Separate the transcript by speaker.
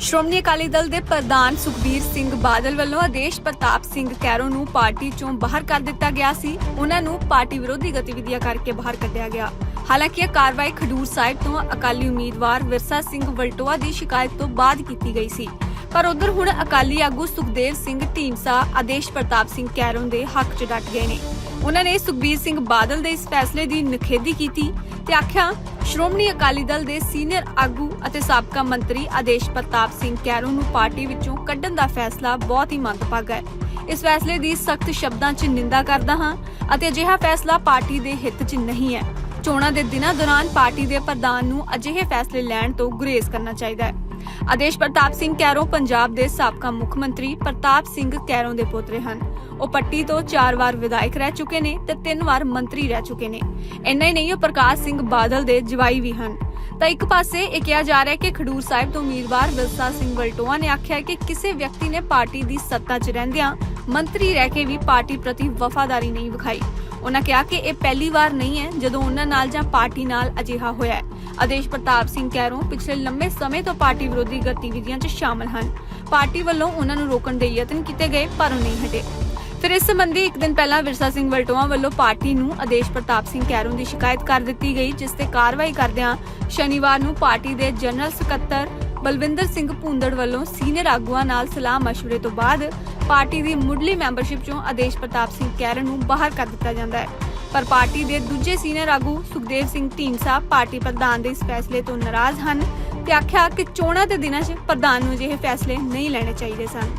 Speaker 1: ਸ਼੍ਰੋਮਣੀ ਅਕਾਲੀ ਦਲ ਦੇ ਪ੍ਰਧਾਨ ਸੁਖਬੀਰ ਸਿੰਘ ਬਾਦਲ ਵੱਲੋਂ ਆਦੇਸ਼ ਪ੍ਰਤਾਪ ਸਿੰਘ ਕੈਰੋ ਨੂੰ ਪਾਰਟੀ ਚੋਂ ਬਾਹਰ ਕਰ ਦਿੱਤਾ ਗਿਆ ਸੀ। ਉਹਨਾਂ ਨੂੰ ਪਾਰਟੀ ਵਿਰੋਧੀ ਗਤੀਵਿਧੀਆਂ ਕਰਕੇ ਬਾਹਰ ਕੱਢਿਆ ਗਿਆ। ਹਾਲਾਂਕਿ ਇਹ ਕਾਰਵਾਈ ਖਡੂਰ ਸਾਹਿਬ ਤੋਂ ਅਕਾਲੀ ਉਮੀਦਵਾਰ ਵਿਰਸਾ ਸਿੰਘ ਵਲਟੋਆ ਦੀ ਸ਼ਿਕਾਇਤ ਤੋਂ ਬਾਅਦ ਕੀਤੀ ਗਈ ਸੀ। ਪਰ ਉਧਰ ਹੁਣ ਅਕਾਲੀ ਆਗੂ ਸੁਖਦੇਵ ਸਿੰਘ ਢੀਂਡਸਾ ਆਦੇਸ਼ ਪ੍ਰਤਾਪ ਸਿੰਘ ਕੈਰੋਂ ਦੇ ਹੱਕ 'ਚ ਡਟ ਗਏ ਨੇ। ਉਹਨਾਂ ਨੇ ਸੁਖਬੀਰ ਸਿੰਘ ਬਾਦਲ ਦੇ ਇਸ ਫੈਸਲੇ ਦੀ ਨਿਖੇਧੀ ਕੀਤੀ। ਤੇ ਆਖਿਆ, ਸ਼੍ਰੋਮਣੀ ਅਕਾਲੀ ਦਲ ਦੇ ਸੀਨੀਅਰ ਆਗੂ ਅਤੇ ਸਾਬਕਾ ਮੰਤਰੀ ਆਦੇਸ਼ ਪ੍ਰਤਾਪ ਸਿੰਘ ਕੈਰੋਂ ਨੂੰ ਪਾਰਟੀ ਵਿੱਚੋਂ ਕੱਢਣ ਦਾ ਫੈਸਲਾ ਬਹੁਤ ਹੀ ਮੰਦਭਾਗਾ ਹੈ। ਇਸ ਫੈਸਲੇ ਦੀ ਸਖਤ ਸ਼ਬਦਾਂ 'ਚ ਨਿੰਦਾ ਕਰਦਾ ਹਾਂ ਅਤੇ ਅਜਿਹਾ ਫੈਸਲਾ ਪਾਰਟੀ ਦੇ ਹਿੱਤ 'ਚ ਨਹੀਂ ਹੈ। ਚੋਣਾਂ ਦੇ ਦਿਨਾਂ ਦੌਰਾਨ ਪਾਰਟੀ ਦੇ ਪ੍ਰਧਾਨ ਨੂੰ ਅਜਿਹੇ ਫੈਸਲੇ ਲੈਣ ਤੋਂ ਗੁਰੇਜ਼ ਕਰਨਾ ਚਾਹੀਦਾ ਹੈ। ਆਦੇਸ਼ ਪ੍ਰਤਾਪ ਸਿੰਘ ਕੈਰੋਂ ਪੰਜਾਬ ਦੇ ਸਾਬਕਾ ਮੁੱਖ ਮੰਤਰੀ ਪ੍ਰਤਾਪ ਸਿੰਘ ਕੈਰੋਂ ਦੇ ਪੋਤਰੇ ਹਨ। ਉਹ ਪੱਟੀ ਤੋਂ 4 ਵਾਰ ਵਿਧਾਇਕ ਰਹਿ ਚੁੱਕੇ ਨੇ ਤੇ 3 ਵਾਰ ਮੰਤਰੀ ਰਹਿ ਚੁੱਕੇ ਨੇ। ਇੰਨਾ ਹੀ ਨਹੀਂ, ਉਹ ਪ੍ਰਕਾਸ਼ ਸਿੰਘ ਬਾਦਲ ਦੇ ਜਵਾਈ ਵੀ ਹਨ। ਤਾਂ ਇੱਕ ਪਾਸੇ ਇਹ ਕਿਹਾ ਜਾ ਰਿਹਾ ਹੈ ਕਿ ਖਡੂਰ ਸਾਹਿਬ ਤੋਂ ਉਮੀਦਵਾਰ ਵਿਰਸਾ ਸਿੰਘ ਵਲਟੋਆ ਨੇ ਆਖਿਆ ਕਿ ਕਿਸੇ ਵਿਅਕਤੀ ਨੇ ਪਾਰਟੀ ਦੀ ਸੱਤਾ 'ਚ ਰਹਿੰਦਿਆਂ ਮੰਤਰੀ ਰਹਿ ਕੇ ਵੀ ਪਾਰਟੀ ਪ੍ਰਤੀ ਵਫਾਦਾਰੀ ਨਹੀਂ ਵਿਖਾਈ। ਉਹਨਾਂ ਕਿਹਾ ਕਿ ਇਹ ਪਹਿਲੀ ਵਾਰ ਨਹੀਂ ਹੈ ਜਦੋਂ ਉਹਨਾਂ ਨਾਲ ਜਾਂ ਪਾਰਟੀ ਨਾਲ ਅਜਿਹਾ ਹੋਇਆ ਹੈ ਆਦੇਸ਼ ਪ੍ਰਤਾਪ ਸਿੰਘ ਕੈਰੋਂ ਪਿਛਲੇ ਲੰਮੇ ਸਮੇਂ ਤੋਂ ਪਾਰਟੀ ਵਿਰੋਧੀ ਗਤੀਵਿਧੀਆਂ 'ਚ ਸ਼ਾਮਲ ਹਨ ਪਾਰਟੀ ਵੱਲੋਂ ਉਹਨਾਂ ਨੂੰ ਰੋਕਣ ਦੇ ਯਤਨ ਕੀਤੇ ਗਏ ਪਰ ਉਹ ਨਹੀਂ ਹਟੇ ਫਿਰ ਇਸ ਸੰਬੰਧੀ ਇੱਕ ਦਿਨ ਪਹਿਲਾਂ ਵਿਰਸਾ ਸਿੰਘ ਵਲਟੋਆ ਵੱਲੋਂ ਪਾਰਟੀ ਨੂੰ ਆਦੇਸ਼ ਪ੍ਰਤਾਪ ਸਿੰਘ ਕੈਰੋਂ ਦੀ ਸ਼ਿਕਾਇਤ ਕਰ ਦਿੱਤੀ ਗਈ ਜਿਸ ਤੇ ਕਾਰਵਾਈ ਕਰਦਿਆਂ ਸ਼ਨੀਵਾਰ ਨੂੰ ਪਾਰਟੀ ਦੇ ਜਨਰਲ ਸਕੱਤਰ ਬਲਵਿੰਦਰ ਸਿੰਘ ਭੂੰਦੜ ਵੱਲੋਂ ਸੀਨੀਅਰ ਆਗੂਆਂ ਨਾਲ ਸਲਾਹ مشورے ਤੋਂ ਬਾਅਦ ਪਾਰਟੀ ਦੀ ਮੁੱਢਲੀ ਮੈਂਬਰਸ਼ਿਪ ਚੋਂ ਆਦੇਸ਼ ਪ੍ਰਤਾਪ ਸਿੰਘ ਕੈਰਨ ਨੂੰ ਬਾਹਰ ਕਰ ਦਿੱਤਾ ਜਾਂਦਾ ਹੈ। ਪਰ ਪਾਰਟੀ ਦੇ ਦੂਜੇ ਸੀਨੀਅਰ ਆਗੂ ਸੁਖਦੇਵ ਸਿੰਘ ਢੀਂਡਸਾ ਪਾਰਟੀ ਪ੍ਰਧਾਨ ਦੇ ਇਸ ਫੈਸਲੇ ਤੋਂ ਨਾਰਾਜ਼ ਹਨ ਤੇ ਆਖਿਆ ਕਿ ਚੋਣਾਂ ਦੇ ਦਿਨਾਂ 'ਚ ਪ੍ਰਧਾਨ ਨੂੰ ਅਜਿਹੇ ਫੈਸਲੇ ਨਹੀਂ ਲੈਣੇ ਚਾਹੀਦੇ ਸਨ।